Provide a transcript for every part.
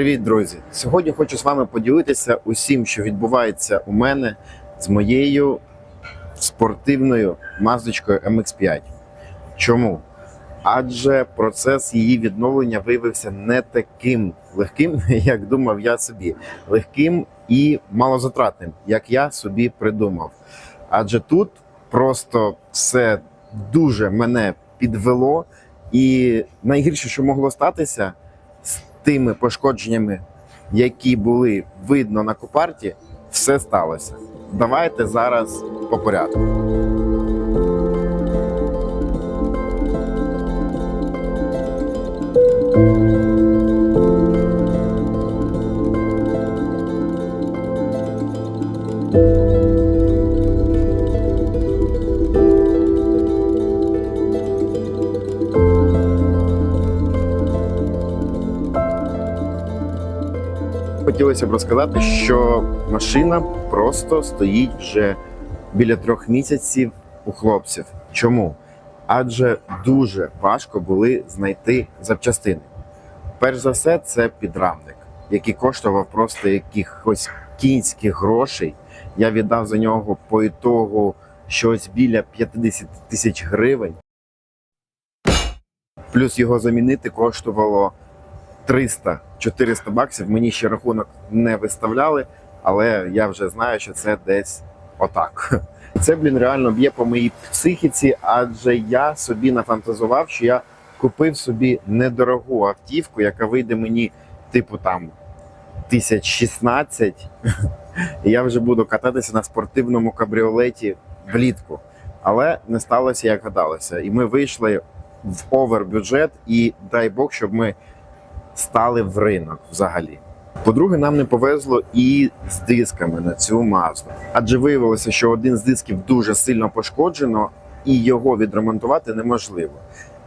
Привіт, друзі! Сьогодні хочу з вами поділитися усім, що відбувається у мене з моєю спортивною маздочкою MX5. Чому? Адже процес її відновлення виявився не таким легким, як думав я собі, легким і малозатратним, як я собі придумав. Адже тут просто все дуже мене підвело, і найгірше, що могло статися, тими пошкодженнями, які були видно на купарті, все сталося. Давайте зараз по порядку. Хотілося б розказати, що машина просто стоїть вже біля трьох місяців у хлопців. Чому? Адже дуже важко були знайти запчастини. Перш за все, це підрамник, який коштував просто якихось кінських грошей. Я віддав за нього по ітогу щось біля 50 тисяч гривень. Плюс його замінити коштувало 300-400 баксів. Мені ще рахунок не виставляли, але я вже знаю, що це десь отак. Це, блін, реально б'є по моїй психіці, адже я собі нафантазував, що я купив собі недорогу автівку, яка вийде мені, типу, там 1016. І я вже буду кататися на спортивному кабріолеті влітку. Але не сталося, як гадалося. І ми вийшли в овербюджет, і дай Бог, щоб ми стали в ринок взагалі. По-друге, нам не повезло і з дисками на цю мазду. Адже виявилося, що один з дисків дуже сильно пошкоджено, і його відремонтувати неможливо.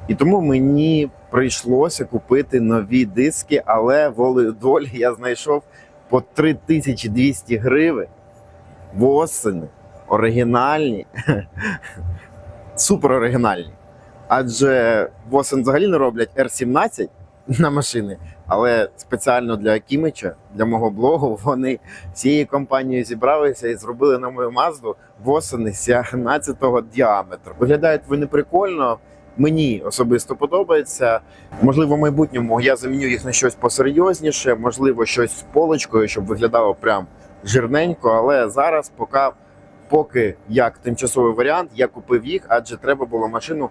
І тому мені прийшлося купити нові диски, але волею долі я знайшов по 3200 гривень восени, оригінальні, супер оригінальні. Адже восен взагалі не роблять R17 на машини, але спеціально для Акімича, для мого блогу, вони всією компанією зібралися і зробили на мою мазду восени 17-го діаметру. Виглядають вони прикольно. Мені особисто подобається. Можливо, в майбутньому я заміню їх на щось посерйозніше, можливо, щось з полочкою, щоб виглядало прям жирненько. Але зараз, поки, поки як тимчасовий варіант, я купив їх, адже треба було машину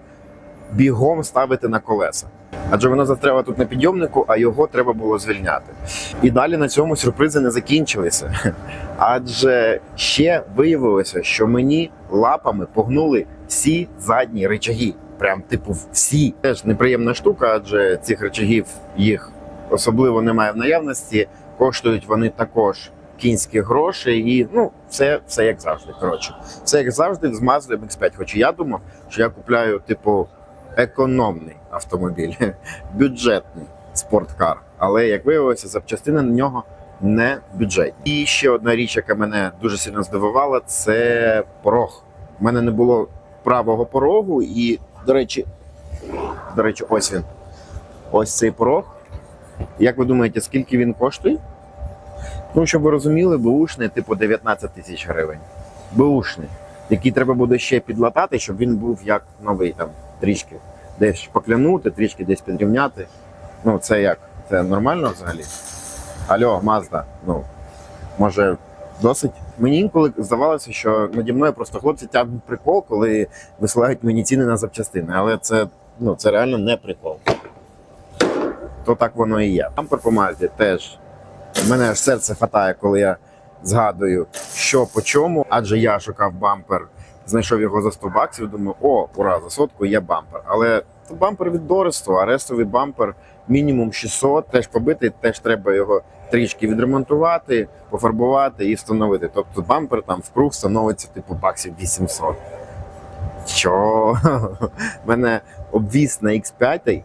бігом ставити на колеса. Адже воно застряло тут на підйомнику, а його треба було звільняти. І далі на цьому сюрпризи не закінчилися. Адже ще виявилося, що мені лапами погнули всі задні речаги. Прям типу всі. Теж неприємна штука, адже цих речагів їх особливо немає в наявності. Коштують вони також кінські гроші, і ну все, все як завжди. Коротше, все як завжди з Mazda MX-5. Хоча я думав, що я купляю, типу, економний автомобіль, бюджетний спорткар. Але як виявилося, запчастини на нього не бюджетні. І ще одна річ, яка мене дуже сильно здивувала, це порог. У мене не було правого порогу, і, до речі, до речі, ось він. Ось цей порог. Як ви думаєте, скільки він коштує? Ну, щоб ви розуміли, бушний, типу 19 тисяч гривень. Бушний, який треба буде ще підлатати, щоб він був як новий там трішки десь шпаклянути, трішки десь підрівняти. Ну, це як? Це нормально взагалі? Алло, Мазда, ну може досить? Мені інколи здавалося, що наді мною просто хлопці тягнуть прикол, коли висилають мені ціни на запчастини. Але це, ну, це реально не прикол. То так воно і є. Бампер по Мазді теж. У мене аж серце хватає, коли я згадую, що по чому, адже я шукав бампер знайшов його за 100 баксів. Думаю, о, ура, за сотку є бампер. Але це бампер від Доресту, а рестовий бампер мінімум 600, теж побитий, теж треба його трішки відремонтувати, пофарбувати і встановити. Тобто бампер там в круг становиться типу баксів 800. Що? У мене обвіз на X5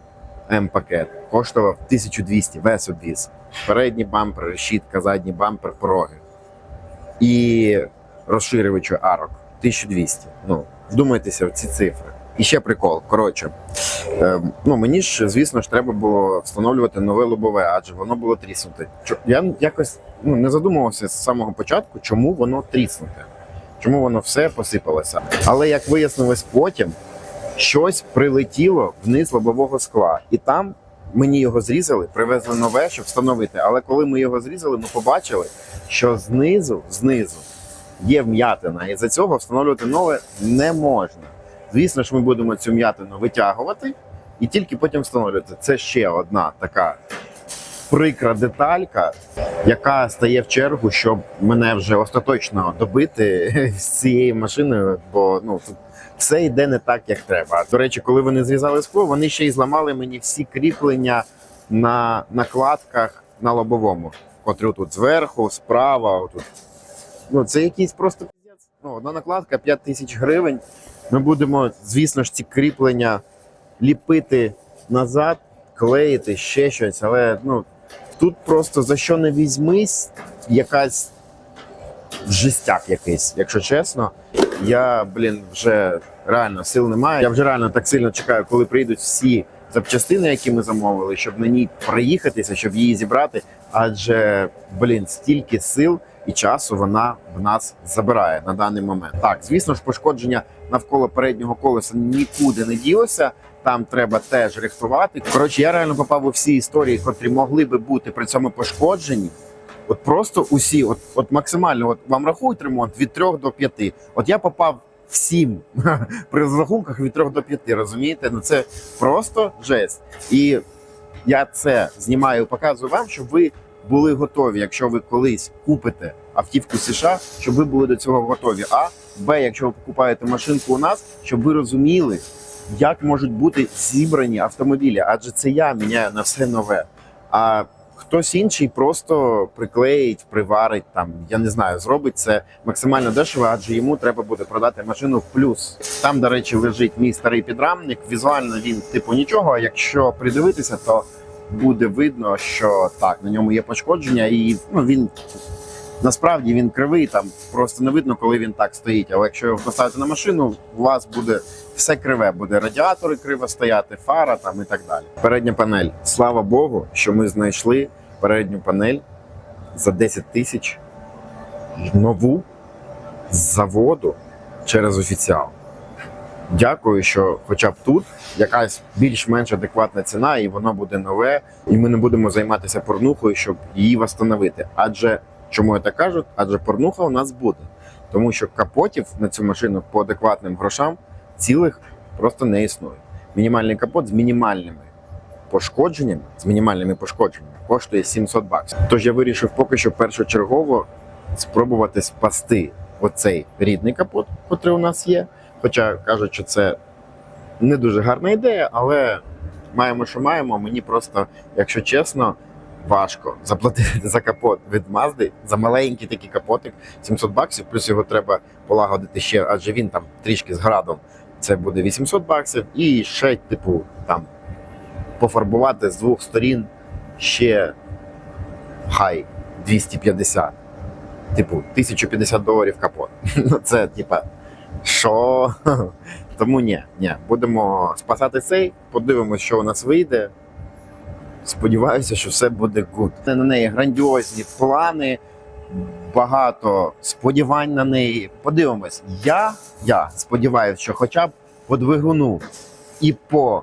М-пакет коштував 1200 весь обвіз. Передній бампер, решітка, задній бампер, пороги. І розширювачу арок. 1200. Ну, вдумайтеся в ці цифри. І ще прикол. Коротше, е, ну мені ж, звісно ж, треба було встановлювати нове лобове, адже воно було тріснуте. Я якось ну, не задумувався з самого початку, чому воно тріснуте, чому воно все посипалося. Але як вияснилось потім, щось прилетіло вниз лобового скла, і там мені його зрізали, привезли нове, щоб встановити. Але коли ми його зрізали, ми побачили, що знизу, знизу є вм'ятина, і за цього встановлювати нове не можна. Звісно ж, ми будемо цю м'ятину витягувати і тільки потім встановлювати. Це ще одна така прикра деталька, яка стає в чергу, щоб мене вже остаточно добити з цією машиною, бо ну тут все йде не так, як треба. До речі, коли вони зрізали скло, вони ще й зламали мені всі кріплення на накладках на лобовому, котрі тут зверху, справа, отут. Ну це якийсь просто. Ну, одна накладка 5 тисяч гривень. Ми будемо, звісно ж, ці кріплення ліпити назад, клеїти ще щось, але ну тут просто за що не візьмись, якась жестяк якийсь, якщо чесно. Я, блін, вже реально сил немає. Я вже реально так сильно чекаю, коли прийдуть всі запчастини, які ми замовили, щоб на ній проїхатися, щоб її зібрати. Адже, блін, стільки сил і часу вона в нас забирає на даний момент. Так, звісно ж, пошкодження навколо переднього колеса нікуди не ділося. Там треба теж рихтувати. Коротше, я реально попав у всі історії, котрі могли би бути при цьому пошкоджені. От просто усі, от, от максимально, от вам рахують ремонт від 3 до 5. От я попав всім при розрахунках від 3 до 5, розумієте? Ну це просто жесть. І я це знімаю, показую вам, щоб ви були готові, якщо ви колись купите автівку США, щоб ви були до цього готові. А Б, якщо ви покупаєте машинку у нас, щоб ви розуміли, як можуть бути зібрані автомобілі, адже це я міняю на все нове. А хтось інший просто приклеїть, приварить там, я не знаю, зробить це максимально дешево, адже йому треба буде продати машину в плюс. Там, до речі, лежить мій старий підрамник. Візуально він типу нічого. А якщо придивитися, то буде видно, що так на ньому є пошкодження, і ну він. Насправді він кривий, там просто не видно, коли він так стоїть. Але якщо його поставити на машину, у вас буде все криве. Буде радіатори криво стояти, фара там і так далі. Передня панель. Слава Богу, що ми знайшли передню панель за 10 тисяч нову з заводу через офіціал. Дякую, що хоча б тут якась більш-менш адекватна ціна, і воно буде нове, і ми не будемо займатися порнухою, щоб її встановити. Адже чому я так кажу? Адже порнуха у нас буде, тому що капотів на цю машину по адекватним грошам цілих просто не існує. Мінімальний капот з мінімальними пошкодженнями, з мінімальними пошкодженнями коштує 700 баксів. Тож я вирішив поки що першочергово спробувати спасти оцей рідний капот, який у нас є. Хоча кажуть, що це не дуже гарна ідея, але маємо, що маємо. Мені просто, якщо чесно, важко заплатити за капот від Мазди, за маленький такий капотик 700 баксів, плюс його треба полагодити ще, адже він там трішки з градом. Це буде 800 баксів, і ще, типу, там пофарбувати з двох сторін ще хай 250. Типу, 1050 доларів капот. Ну, це, типа, що? Тому ні, ні, будемо спасати цей, подивимося, що у нас вийде. Сподіваюся, що все буде гуд. На неї грандіозні плани, багато сподівань на неї. Подивимось. Я, я сподіваюся, що хоча б по двигуну і по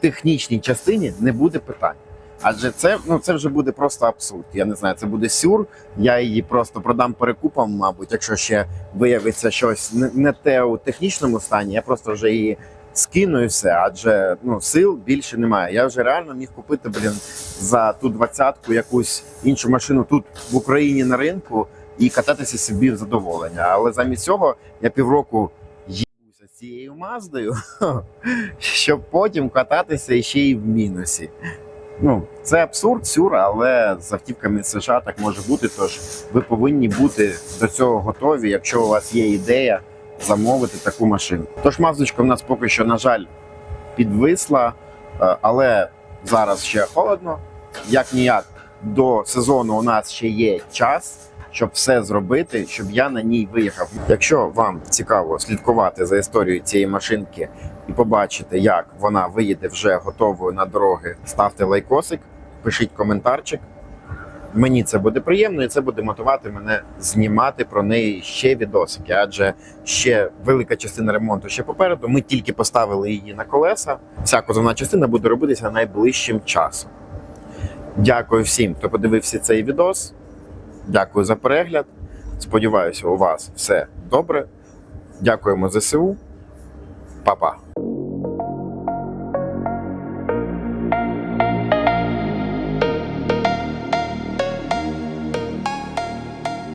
технічній частині не буде питань. Адже це, ну, це вже буде просто абсурд. Я не знаю, це буде сюр. Я її просто продам перекупом, мабуть, якщо ще виявиться щось не, те у технічному стані, я просто вже її скину і все, адже ну, сил більше немає. Я вже реально міг купити, блін, за ту двадцятку якусь іншу машину тут в Україні на ринку і кататися собі в задоволення. Але замість цього я півроку їбуся цією маздою, щоб потім кататися іще й в мінусі. Ну, це абсурд, сюр, але з автівками США так може бути. Тож ви повинні бути до цього готові, якщо у вас є ідея замовити таку машину. Тож мазочка в нас поки що, на жаль, підвисла, е, але зараз ще холодно. Як ніяк до сезону у нас ще є час. Щоб все зробити, щоб я на ній виїхав. Якщо вам цікаво слідкувати за історією цієї машинки і побачити, як вона виїде вже готовою на дороги, ставте лайкосик, пишіть коментарчик. Мені це буде приємно, і це буде мотивувати мене знімати про неї ще відосики, адже ще велика частина ремонту ще попереду. Ми тільки поставили її на колеса. Вся кузовна частина буде робитися найближчим часом. Дякую всім, хто подивився цей відос. Дякую за перегляд. Сподіваюся, у вас все добре. Дякуємо ЗСУ. Па-па.